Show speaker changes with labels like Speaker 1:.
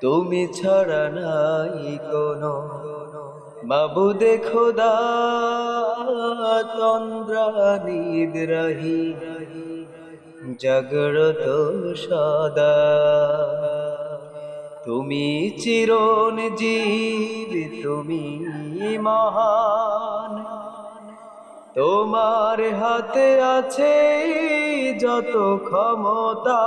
Speaker 1: তুমি ছাড়া নাই কোনো। মাবুদে খোদা তন্দ্রা নিদ্রাহি। জাগরত সদা। তুমি চিরন জীব, তুমি মহান। তোমার হাতে আছে যত ক্ষমতা।